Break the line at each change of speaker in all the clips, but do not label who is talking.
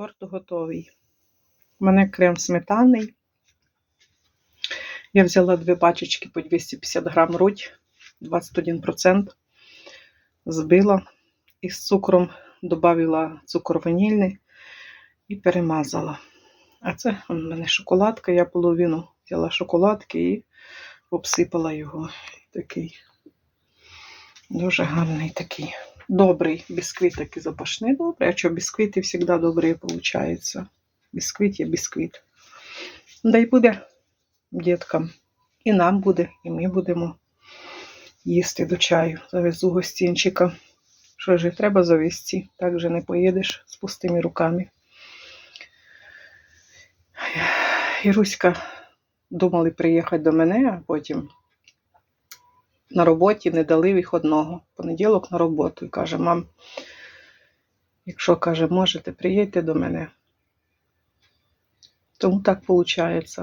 торт готовий. У мене крем сметанний. Я взяла дві пачечки по 250 грам рудь, 21%. Збила і з цукром додала цукор ванільний і перемазала. А це у мене шоколадка. Я половину взяла шоколадки і обсипала його. Такий дуже гарний такий. Добрий бісквіт такий запашний, добрий. А що бісквіти завжди добрі виходить. Бісквіт є бісквіт. Дай буде діткам. І нам буде, і ми будемо їсти до чаю. Завезу гостинчика. Що ж, треба завести. Так же не поїдеш з пустими руками. Іруська думали приїхати до мене, а потім на роботі не дали виходного. Понеділок на роботу. І каже, мам, якщо каже, можете, приїдьте до мене. Тому так виходить.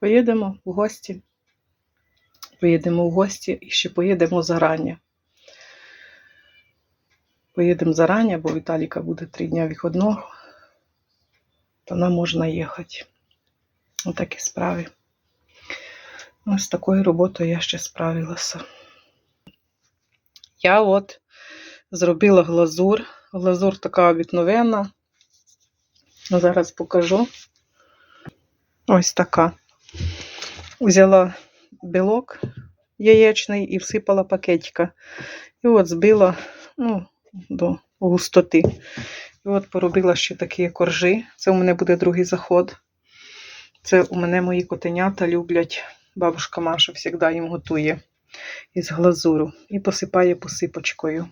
Поїдемо в гості. Поїдемо в гості і ще поїдемо зарані. Поїдемо зарані, бо Віталіка буде три дня виходного, то нам можна їхати. Отакі справи. З такою роботою я ще справилася. Я от зробила глазур. Глазур така обікновенна. Зараз покажу. Ось така. Взяла білок яєчний і всипала пакетика. І от збила ну, до густоти. І от поробила ще такі коржі. Це у мене буде другий заход. Це у мене мої котенята люблять. Бабушка Маша завжди їм готує із глазуру і посипає посипочкою.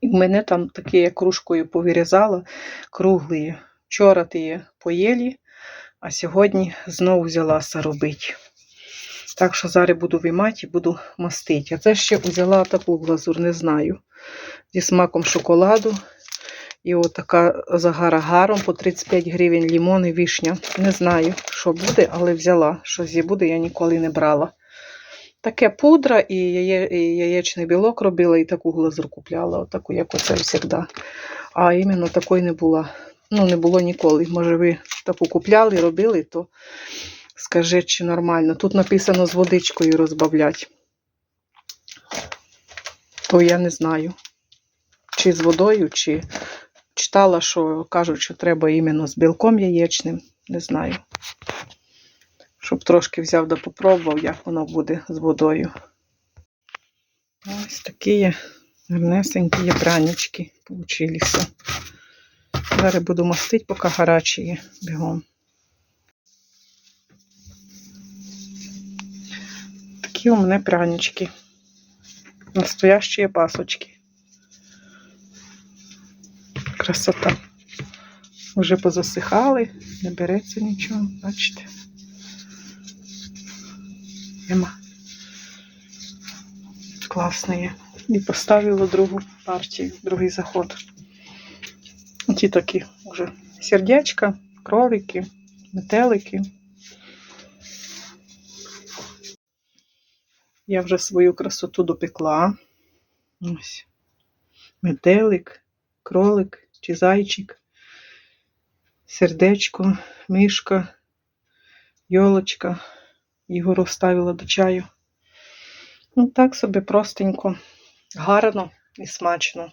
І в мене там такі я кружкою повирізала, круглі. Вчора ти поїли, а сьогодні знову взялася робити. Так що зараз буду виймати і буду мастити. А це ще взяла таку глазур, не знаю. Зі смаком шоколаду. І отака загара-гаром по 35 гривень лімон і вишня. Не знаю, що буде, але взяла. Що зі буде, я ніколи не брала. Таке пудра і, яє, і яєчний білок робила, і таку глазур купляла, отаку, як оце завжди. А іменно такої не було. Ну, не було ніколи. Може, ви таку купляли, робили, то скажіть, чи нормально. Тут написано з водичкою розбавлять. То я не знаю. Чи з водою, чи читала, що кажуть, що треба іменно з білком яєчним. Не знаю. Щоб трошки взяв да попробував, як воно буде з водою. Ось такі гарнесенькі прянички получилися. Зараз буду мастити, поки гарячі є бігом. Такі у мене прянички. Настоящі пасочки. Красота. Вже позасихали, не береться нічого, бачите. Нема. Класно є. І поставила другу партію, другий заход. Ті такі вже сердечка, кролики, метелики. Я вже свою красоту допекла. Ось. Метелик, кролик чи зайчик, сердечко, мишка, йолочка. Його розставила до чаю. Ну, так собі простенько, гарно і смачно.